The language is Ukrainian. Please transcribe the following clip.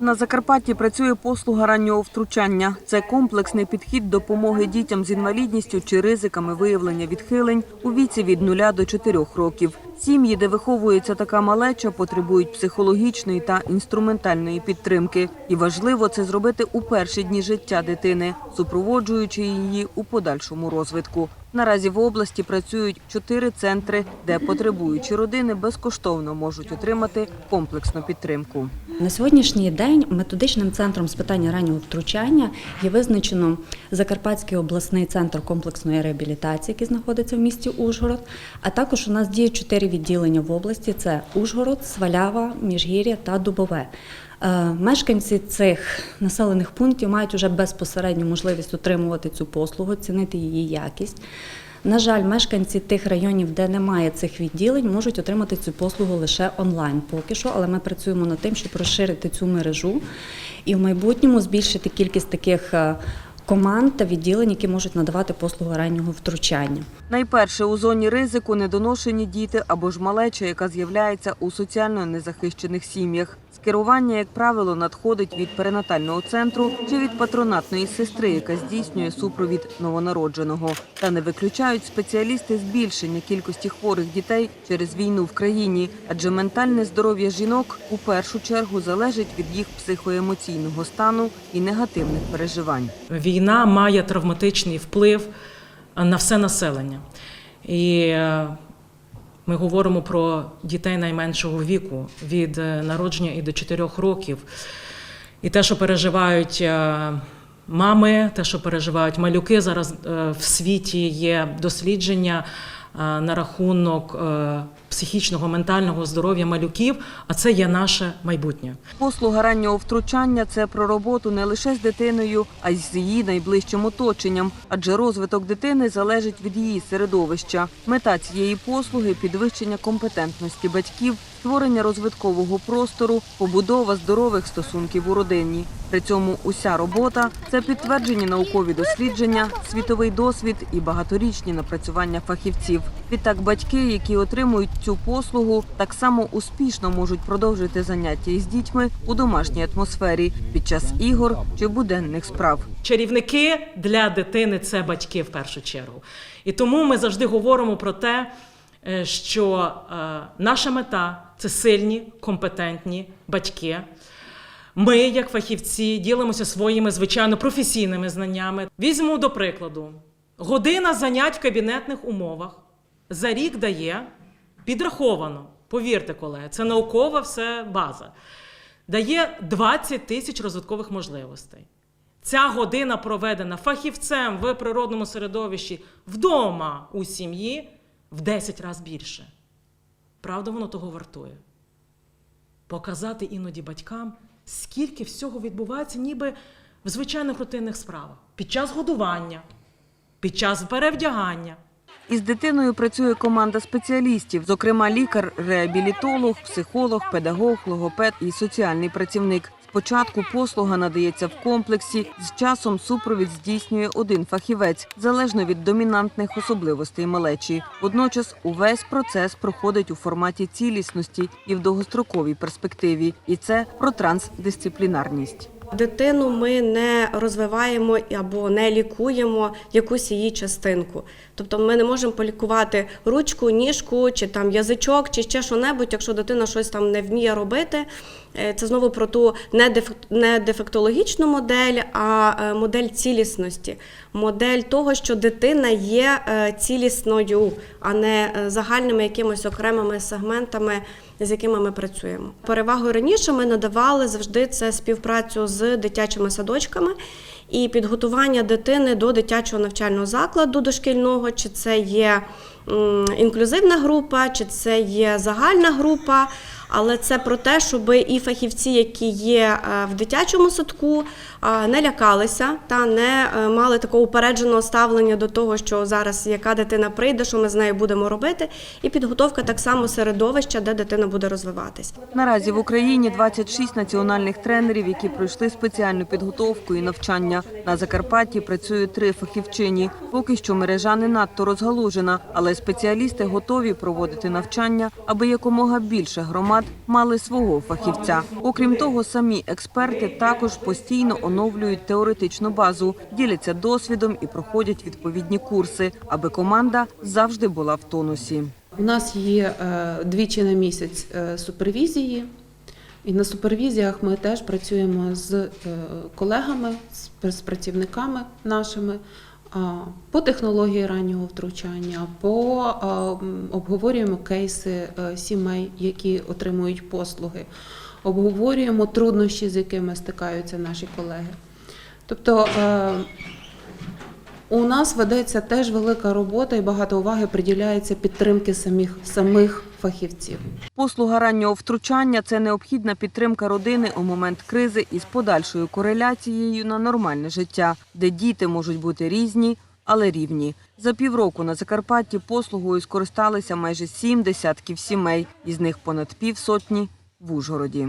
На Закарпатті працює послуга раннього втручання. Це комплексний підхід допомоги дітям з інвалідністю чи ризиками виявлення відхилень у віці від 0 до 4 років. Сім'ї, де виховується така малеча, потребують психологічної та інструментальної підтримки. І важливо це зробити у перші дні життя дитини, супроводжуючи її у подальшому розвитку. Наразі в області працюють чотири центри, де потребуючі родини безкоштовно можуть отримати комплексну підтримку. На сьогоднішній день методичним центром з питання раннього втручання є визначено Закарпатський обласний центр комплексної реабілітації, який знаходиться в місті Ужгород. А також у нас діє чотири відділення в області: це Ужгород, Свалява, Міжгір'я та Дубове. Е, Мешканці цих населених пунктів мають вже безпосередню можливість отримувати цю послугу, цінити її якість. На жаль, мешканці тих районів, де немає цих відділень, можуть отримати цю послугу лише онлайн поки що, але ми працюємо над тим, щоб розширити цю мережу і в майбутньому збільшити кількість таких е, команд та відділень, які можуть надавати послугу раннього втручання. Найперше у зоні ризику недоношені діти або ж малеча, яка з'являється у соціально незахищених сім'ях. Скерування, як правило, надходить від перинатального центру чи від патронатної сестри, яка здійснює супровід новонародженого. Та не виключають спеціалісти збільшення кількості хворих дітей через війну в країні, адже ментальне здоров'я жінок у першу чергу залежить від їх психоемоційного стану і негативних переживань. Війна має травматичний вплив на все населення. І е, ми говоримо про дітей найменшого віку від е, народження і до 4 років. І те, що переживають е, мами, те, що переживають малюки, зараз е, в світі є дослідження на рахунок е, психічного, ментального здоров'я малюків, а це є наше майбутнє. Послуга раннього втручання це про роботу не лише з дитиною, а й з її найближчим оточенням, адже розвиток дитини залежить від її середовища. Мета цієї послуги підвищення компетентності батьків, створення розвиткового простору, побудова здорових стосунків у родині. При цьому уся робота це підтверджені наукові дослідження, світовий досвід і багаторічні напрацювання фахівців. Відтак, батьки, які отримують цю послугу, так само успішно можуть продовжити заняття із дітьми у домашній атмосфері під час ігор чи буденних справ. Чарівники для дитини це батьки в першу чергу. І тому ми завжди говоримо про те, що е, наша мета це сильні, компетентні батьки. Ми, як фахівці, ділимося своїми звичайно професійними знаннями. Візьму до прикладу: година занять в кабінетних умовах за рік дає підраховано. Повірте, колеги, це наукова все база. Дає 20 тисяч розвиткових можливостей. Ця година проведена фахівцем в природному середовищі вдома у сім'ї в 10 разів більше. Правда, воно того вартує. Показати іноді батькам, скільки всього відбувається, ніби в звичайних рутинних справах. Під час годування, під час перевдягання. Із дитиною працює команда спеціалістів, зокрема лікар, реабілітолог, психолог, педагог, логопед і соціальний працівник. Спочатку послуга надається в комплексі, з часом супровід здійснює один фахівець, залежно від домінантних особливостей малечі. Водночас увесь процес проходить у форматі цілісності і в довгостроковій перспективі. І це про трансдисциплінарність. Дитину ми не розвиваємо або не лікуємо якусь її частинку. Тобто ми не можемо полікувати ручку, ніжку, чи там язичок, чи ще що-небудь, якщо дитина щось там не вміє робити. Е, Це знову про ту не дефектологічну модель, а е, модель цілісності. Модель того, що дитина є е, цілісною, а не загальними якимись окремими сегментами, з якими ми працюємо. Перевагу раніше ми надавали завжди це співпрацю з дитячими садочками. І підготування дитини до дитячого навчального закладу дошкільного, чи це є інклюзивна група, чи це є загальна група. Але це про те, щоб і фахівці, які є е, в дитячому садку, е, не лякалися та не е, мали такого упередженого ставлення до того, що зараз яка дитина прийде, що ми з нею будемо робити, і підготовка так само середовища, де дитина буде розвиватись. Наразі в Україні 26 національних тренерів, які пройшли спеціальну підготовку і навчання. На Закарпатті працює три фахівчині. Поки що мережа не надто розгалужена, але спеціалісти готові проводити навчання, аби якомога більше громад мали свого фахівця. Окрім того, самі експерти також постійно оновлюють теоретичну базу, діляться досвідом і проходять відповідні курси, аби команда завжди була в тонусі. У нас є е, двічі на місяць е, супервізії, і на супервізіях ми теж працюємо з е, колегами, з, працівниками нашими по технології раннього втручання, по обговорюємо кейси е, сімей, які отримують послуги, обговорюємо труднощі, з якими стикаються наші колеги. Тобто е, у нас ведеться теж велика робота і багато уваги приділяється підтримки самих самих фахівців. Послуга раннього втручання це необхідна підтримка родини у момент кризи із подальшою кореляцією на нормальне життя, де діти можуть бути різні, але рівні. За півроку на Закарпатті послугою скористалися майже сім десятків сімей, із них понад півсотні в Ужгороді.